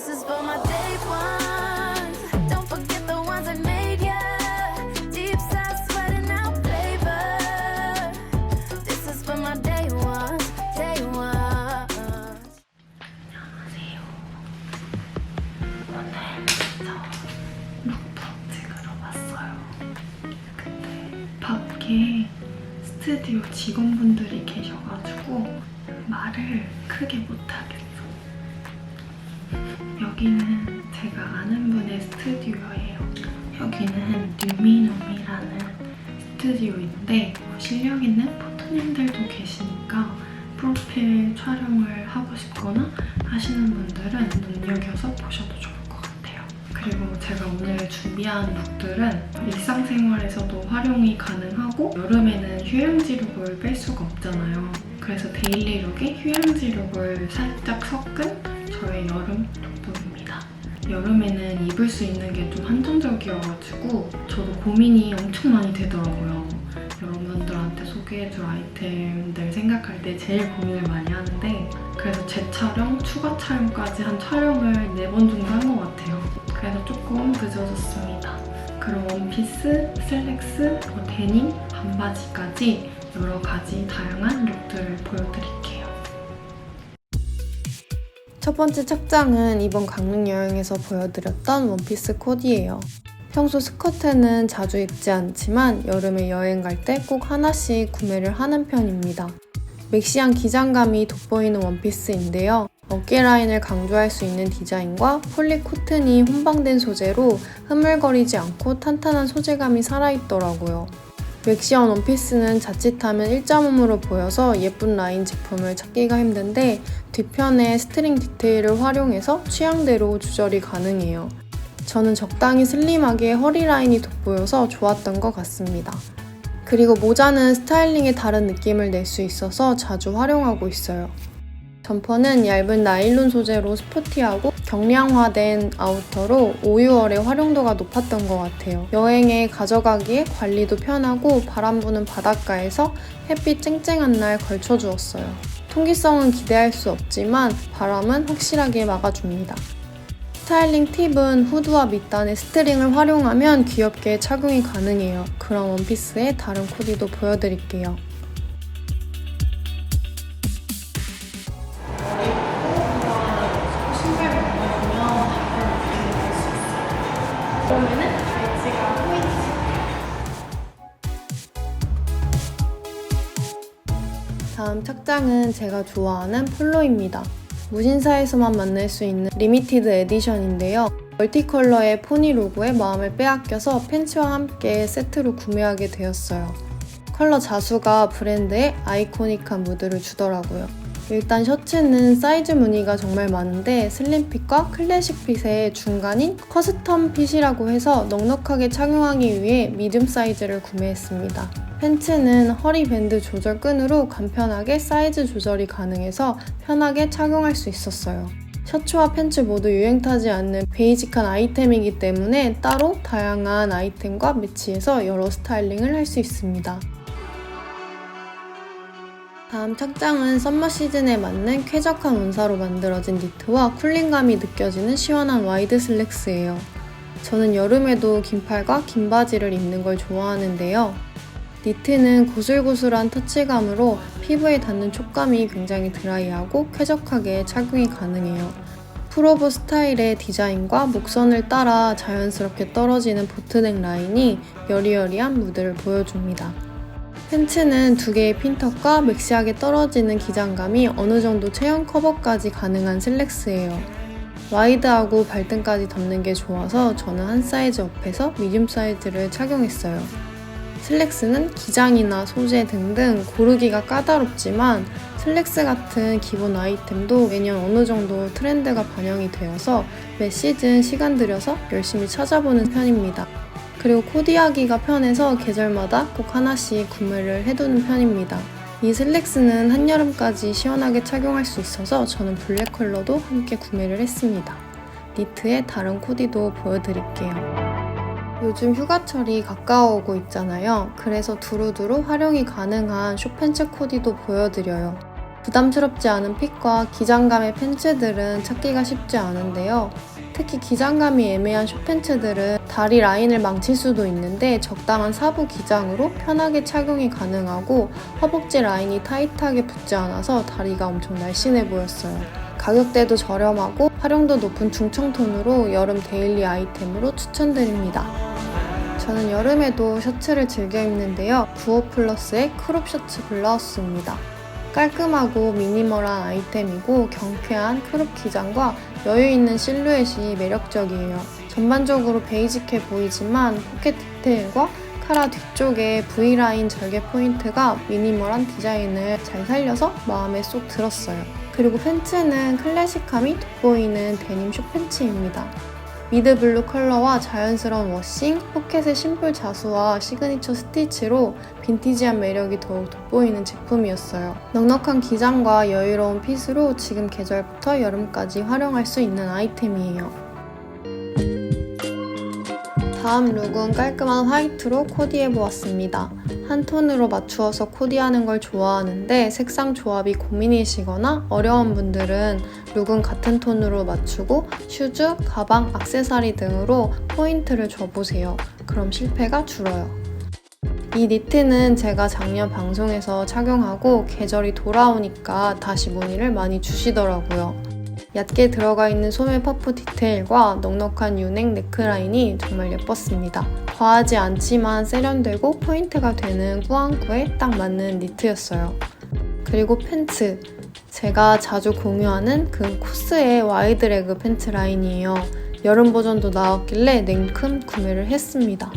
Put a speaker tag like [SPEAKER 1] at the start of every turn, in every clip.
[SPEAKER 1] This is for my day ones. Don't forget the ones that made ya. Deep south sweating out flavor. This is for my day ones, day ones.
[SPEAKER 2] 찍으러 왔어요. 근데 밖에 스튜디오 직원분들이 계셔가지고 말을 크게 못하겠어. 여기는 제가 아는 분의 스튜디오예요. 여기는 뉴미노미라는 스튜디오인데 뭐 실력 있는 포토님들도 계시니까 프로필 촬영을 하고 싶거나 하시는 분들은 눈여겨서 보셔도 좋을 것 같아요. 그리고 제가 오늘 준비한 룩들은 일상생활에서도 활용이 가능하고 여름에는 휴양지 룩을 뺄 수가 없잖아요. 그래서 데일리 룩에 휴양지 룩을 살짝 섞은 저의 여름 룩북입니다. 여름에는 입을 수 있는 게 좀 한정적이어가지고 저도 고민이 엄청 많이 되더라고요. 여러분들한테 소개해줄 아이템들 생각할 때 제일 고민을 많이 하는데 그래서 재촬영, 추가 촬영까지 한 촬영을 4번 정도 한 것 같아요. 그래서 조금 늦어졌습니다. 그럼 원피스, 슬랙스, 뭐 데님, 반바지까지 여러 가지 다양한 룩들을 보여드릴게요.
[SPEAKER 3] 첫 번째 착장은 이번 강릉 여행에서 보여드렸던 원피스 코디예요. 평소 스커트는 자주 입지 않지만 여름에 여행 갈 때 꼭 하나씩 구매를 하는 편입니다. 맥시한 기장감이 돋보이는 원피스인데요. 어깨 라인을 강조할 수 있는 디자인과 폴리 코튼이 혼방된 소재로 흐물거리지 않고 탄탄한 소재감이 살아있더라고요. 맥시언 원피스는 자칫하면 일자몸으로 보여서 예쁜 라인 제품을 찾기가 힘든데 뒤편에 스트링 디테일을 활용해서 취향대로 조절이 가능해요. 저는 적당히 슬림하게 허리 라인이 돋보여서 좋았던 것 같습니다. 그리고 모자는 스타일링에 다른 느낌을 낼 수 있어서 자주 활용하고 있어요. 점퍼는 얇은 나일론 소재로 스포티하고 경량화된 아우터로 5, 6월에 활용도가 높았던 것 같아요. 여행에 가져가기에 관리도 편하고 바람 부는 바닷가에서 햇빛 쨍쨍한 날 걸쳐주었어요. 통기성은 기대할 수 없지만 바람은 확실하게 막아줍니다. 스타일링 팁은 후드와 밑단의 스트링을 활용하면 귀엽게 착용이 가능해요. 그럼 원피스의 다른 코디도 보여드릴게요. 착장은 제가 좋아하는 폴로입니다. 무신사에서만 만날 수 있는 리미티드 에디션인데요. 멀티컬러의 포니 로고에 마음을 빼앗겨서 팬츠와 함께 세트로 구매하게 되었어요. 컬러 자수가 브랜드에 아이코닉한 무드를 주더라고요. 일단 셔츠는 사이즈 무늬가 정말 많은데 슬림핏과 클래식 핏의 중간인 커스텀 핏이라고 해서 넉넉하게 착용하기 위해 미듬 사이즈를 구매했습니다. 팬츠는 허리 밴드 조절 끈으로 간편하게 사이즈 조절이 가능해서 편하게 착용할 수 있었어요. 셔츠와 팬츠 모두 유행 타지 않는 베이직한 아이템이기 때문에 따로 다양한 아이템과 매치해서 여러 스타일링을 할 수 있습니다. 다음 착장은 썸머 시즌에 맞는 쾌적한 원사로 만들어진 니트와 쿨링감이 느껴지는 시원한 와이드 슬랙스예요. 저는 여름에도 긴팔과 긴 바지를 입는 걸 좋아하는데요. 니트는 고슬고슬한 터치감으로 피부에 닿는 촉감이 굉장히 드라이하고 쾌적하게 착용이 가능해요. 프로브 스타일의 디자인과 목선을 따라 자연스럽게 떨어지는 보트넥 라인이 여리여리한 무드를 보여줍니다. 팬츠는 두 개의 핀턱과 맥시하게 떨어지는 기장감이 어느 정도 체형 커버까지 가능한 슬랙스예요. 와이드하고 발등까지 덮는 게 좋아서 저는 한 사이즈 업해서 미디움 사이즈를 착용했어요. 슬랙스는 기장이나 소재 등등 고르기가 까다롭지만 슬랙스 같은 기본 아이템도 매년 어느 정도 트렌드가 반영이 되어서 매 시즌 시간 들여서 열심히 찾아보는 편입니다. 그리고 코디하기가 편해서 계절마다 꼭 하나씩 구매를 해두는 편입니다. 이 슬랙스는 한여름까지 시원하게 착용할 수 있어서 저는 블랙 컬러도 함께 구매를 했습니다. 니트의 다른 코디도 보여드릴게요. 요즘 휴가철이 가까워오고 있잖아요. 그래서 두루두루 활용이 가능한 쇼팬츠 코디도 보여드려요. 부담스럽지 않은 핏과 기장감의 팬츠들은 찾기가 쉽지 않은데요. 특히 기장감이 애매한 숏팬츠들은 다리 라인을 망칠 수도 있는데 적당한 사부 기장으로 편하게 착용이 가능하고 허벅지 라인이 타이트하게 붙지 않아서 다리가 엄청 날씬해 보였어요. 가격대도 저렴하고 활용도 높은 중청톤으로 여름 데일리 아이템으로 추천드립니다. 저는 여름에도 셔츠를 즐겨 입는데요. 95 플러스의 크롭 셔츠 블라우스입니다. 깔끔하고 미니멀한 아이템이고 경쾌한 크롭 기장과 여유 있는 실루엣이 매력적이에요. 전반적으로 베이직해 보이지만 포켓 디테일과 카라 뒤쪽에 V라인 절개 포인트가 미니멀한 디자인을 잘 살려서 마음에 쏙 들었어요. 그리고 팬츠는 클래식함이 돋보이는 데님 숏 팬츠입니다. 미드 블루 컬러와 자연스러운 워싱, 포켓의 심플 자수와 시그니처 스티치로 빈티지한 매력이 더욱 돋보이는 제품이었어요. 넉넉한 기장과 여유로운 핏으로 지금 계절부터 여름까지 활용할 수 있는 아이템이에요. 다음 룩은 깔끔한 화이트로 코디해보았습니다. 한 톤으로 맞추어서 코디하는 걸 좋아하는데 색상 조합이 고민이시거나 어려운 분들은 룩은 같은 톤으로 맞추고 슈즈, 가방, 악세사리 등으로 포인트를 줘보세요. 그럼 실패가 줄어요. 이 니트는 제가 작년 방송에서 착용하고 계절이 돌아오니까 다시 문의를 많이 주시더라고요. 얕게 들어가 있는 소매 퍼프 디테일과 넉넉한 유넥 네크라인이 정말 예뻤습니다. 과하지 않지만 세련되고 포인트가 되는 꾸안꾸에 딱 맞는 니트였어요. 그리고 팬츠. 제가 자주 공유하는 그 코스의 와이드레그 팬츠 라인이에요. 여름 버전도 나왔길래 냉큼 구매를 했습니다.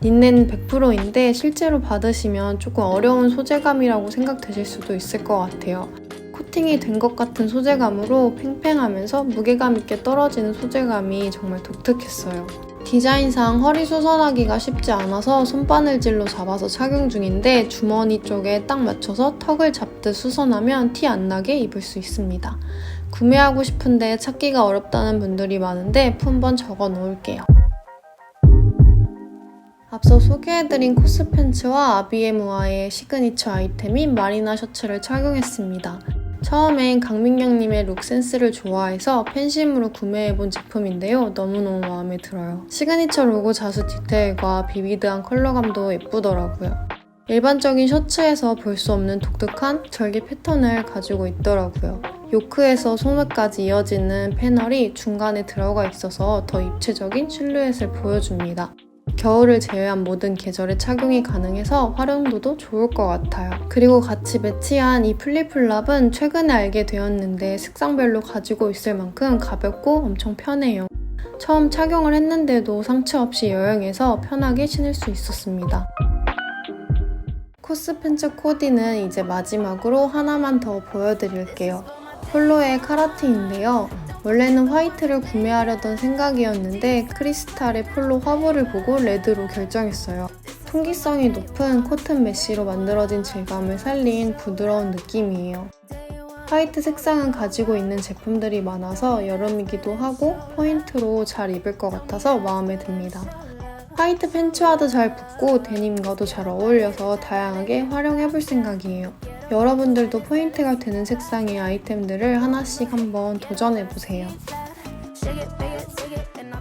[SPEAKER 3] 린넨 100%인데 실제로 받으시면 조금 어려운 소재감이라고 생각되실 수도 있을 것 같아요. 코팅이 된 것 같은 소재감으로 팽팽하면서 무게감 있게 떨어지는 소재감이 정말 독특했어요. 디자인상 허리 수선하기가 쉽지 않아서 손바늘질로 잡아서 착용 중인데 주머니 쪽에 딱 맞춰서 턱을 잡듯 수선하면 티 안 나게 입을 수 있습니다. 구매하고 싶은데 찾기가 어렵다는 분들이 많은데 품번 적어 놓을게요. 앞서 소개해드린 코스 팬츠와 아비에무아의 시그니처 아이템인 마리나 셔츠를 착용했습니다. 처음엔 강민경님의 룩 센스를 좋아해서 팬심으로 구매해본 제품인데요. 너무너무 마음에 들어요. 시그니처 로고 자수 디테일과 비비드한 컬러감도 예쁘더라고요. 일반적인 셔츠에서 볼 수 없는 독특한 절개 패턴을 가지고 있더라고요. 요크에서 소매까지 이어지는 패널이 중간에 들어가 있어서 더 입체적인 실루엣을 보여줍니다. 겨울을 제외한 모든 계절에 착용이 가능해서 활용도도 좋을 것 같아요. 그리고 같이 매치한 이 플리플랍은 최근에 알게 되었는데 색상별로 가지고 있을 만큼 가볍고 엄청 편해요. 처음 착용을 했는데도 상처 없이 여행해서 편하게 신을 수 있었습니다. 코스 팬츠 코디는 이제 마지막으로 하나만 더 보여드릴게요. 폴로의 카라틴인데요. 원래는 화이트를 구매하려던 생각이었는데 크리스탈의 폴로 화보를 보고 레드로 결정했어요. 통기성이 높은 코튼 메쉬로 만들어진 질감을 살린 부드러운 느낌이에요. 화이트 색상은 가지고 있는 제품들이 많아서 여름이기도 하고 포인트로 잘 입을 것 같아서 마음에 듭니다. 화이트 팬츠와도 잘 붙고 데님과도 잘 어울려서 다양하게 활용해 볼 생각이에요. 여러분들도 포인트가 되는 색상의 아이템들을 하나씩 한번 도전해보세요.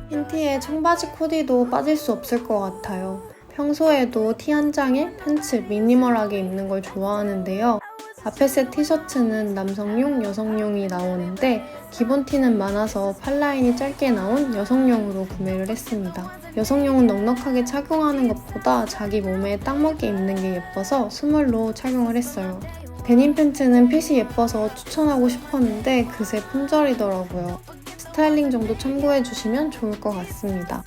[SPEAKER 3] 팬티에 청바지 코디도 빠질 수 없을 것 같아요. 평소에도 티 한 장에 팬츠 미니멀하게 입는 걸 좋아하는데요. 앞에 셋 티셔츠는 남성용, 여성용이 나오는데 기본 티는 많아서 팔라인이 짧게 나온 여성용으로 구매를 했습니다. 여성용은 넉넉하게 착용하는 것보다 자기 몸에 딱 맞게 입는 게 예뻐서 스몰로 착용을 했어요. 데님 팬츠는 핏이 예뻐서 추천하고 싶었는데 그새 품절이더라고요. 스타일링 정도 참고해주시면 좋을 것 같습니다.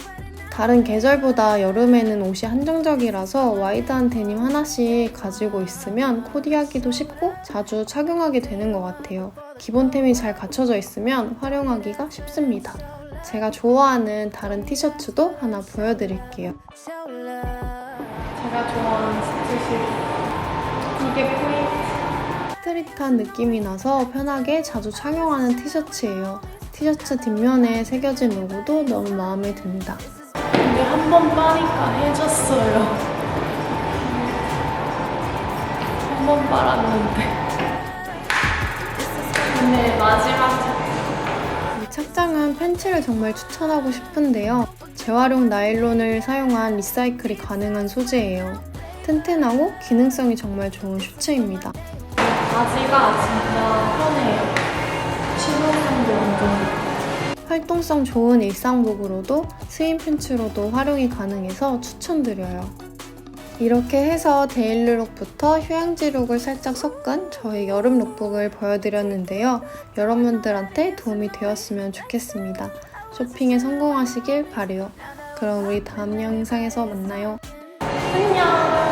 [SPEAKER 3] 다른 계절보다 여름에는 옷이 한정적이라서 와이드한 데님 하나씩 가지고 있으면 코디하기도 쉽고 자주 착용하게 되는 것 같아요. 기본템이 잘 갖춰져 있으면 활용하기가 쉽습니다. 제가 좋아하는 다른 티셔츠도 하나 보여드릴게요.
[SPEAKER 2] 제가 좋아하는 스트릿 이게 포인트.
[SPEAKER 3] 스트릿한 느낌이 나서 편하게 자주 착용하는 티셔츠예요. 티셔츠 뒷면에 새겨진 로고도 너무 마음에 듭니다.
[SPEAKER 2] 한 번 빠니까 해줬어요. 한 번 빨았는데.
[SPEAKER 3] 네, 마지막 착장은 팬츠를 정말 추천하고 싶은데요. 재활용 나일론을 사용한 리사이클이 가능한 소재예요. 튼튼하고 기능성이 정말 좋은 슈츠입니다. 네, 바지가 진짜 편해요. 실용성도 완전 활동성 좋은 일상복으로도 스윙 팬츠로도 활용이 가능해서 추천드려요. 이렇게 해서 데일리 룩부터 휴양지 룩을 살짝 섞은 저의 여름 룩북을 보여드렸는데요. 여러분들한테 도움이 되었으면 좋겠습니다. 쇼핑에 성공하시길 바래요. 그럼 우리 다음 영상에서 만나요. 안녕!